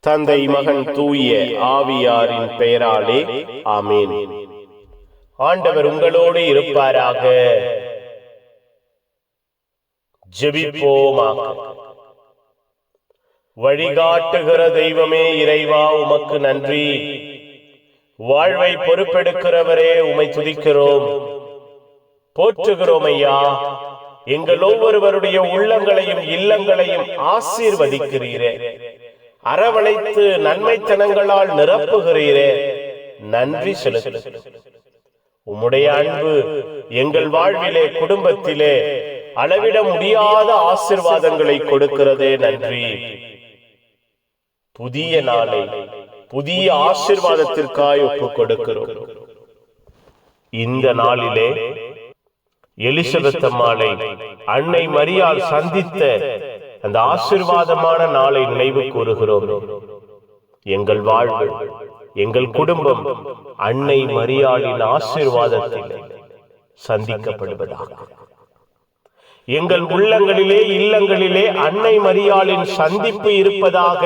தந்தை மகன் தூய ஆவியாரின் பெயராலே ஆமேன். ஆண்டவர் உங்களோடு இருப்பாராக. ஜெபிப்போமாக. வழிகாட்டுகிற தெய்வமே இறைவா உமக்கு நன்றி. வாழ்வை பொறுப்பெடுக்கிறவரே உமை துதிக்கிறோம். போற்றுகிறோம் ஐயா எங்கள் ஒவ்வொருவருடைய உள்ளங்களையும் இல்லங்களையும் ஆசீர்வதிக்கிறீரே. அரவணைத்து நன்மைத்தனங்களால் நிரப்புகிறீரே. நன்றி செலுத்து. உம்முடைய அன்பு எங்கள் வாழ்விலே குடும்பத்திலே அளவிட முடியாத ஆசிர்வாதங்களை கொடுக்கிறதே நன்றி. புதிய நாளை புதிய ஆசிர்வாதத்திற்காய் ஒப்பு கொடுக்கிறோம். இந்த நாளிலே எலிசபெத் அம்மாளை அன்னை மரியால் சந்தித்த அந்த ஆசிர்வாதமான நாளை நினைவு கூறுகிறோம். எங்கள் வாழ்வு எங்கள் குடும்பம் அன்னை மரியாளின் ஆசிர்வாதத்தில் சந்திக்கப்படுவதாக. எங்கள் உள்ளங்களிலே இல்லங்களிலே அன்னை மரியாளின் சந்திப்பு இருப்பதாக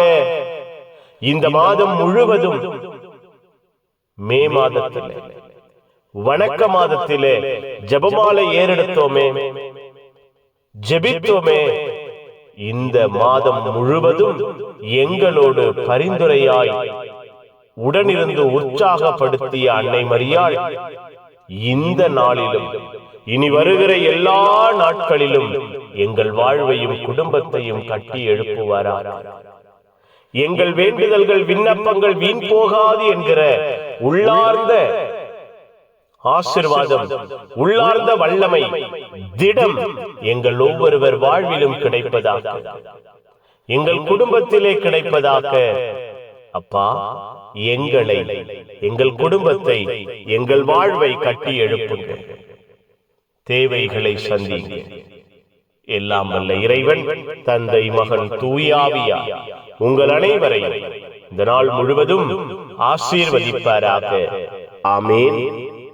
இந்த மாதம் முழுவதும் மே மாதத்தில் வணக்க மாதத்திலே ஜபமாலை ஏறெடுத்தோமே. ஜெபித்தோமே. இந்த மாதம் முழுவதும் எங்களோடு பரிந்துரையாய் உடனிருந்து உற்சாகப்படுத்திய அன்னை மரியாள் இந்த நாளிலும் இனி வருகிற எல்லா நாட்களிலும் எங்கள் வாழ்வையும் குடும்பத்தையும் கட்டி எழுப்புவாரா எங்கள் வேண்டுதல்கள் விண்ணப்பங்கள் வீண் போகாது என்கிற உள்ளார்ந்த ஆசிர்வாதம் உள்ளார்ந்த வல்லமை திடம் எங்கள் ஒவ்வொருவர் வாழ்விலும் கிடைப்பதாக. எங்கள் குடும்பத்திலே கிடைப்பதாக. அப்பா எங்களை எங்கள் குடும்பத்தை எங்கள் வாழ்வை கட்டி எழுப்புங்கள். தேவைகளை சந்திங்க எல்லாம் வல்ல இறைவன் தந்தை மகன் தூயாவியா உங்கள் அனைவரையும் இந்த நாள் முழுவதும் ஆசீர்வதிப்பாராக. ஆமேன்.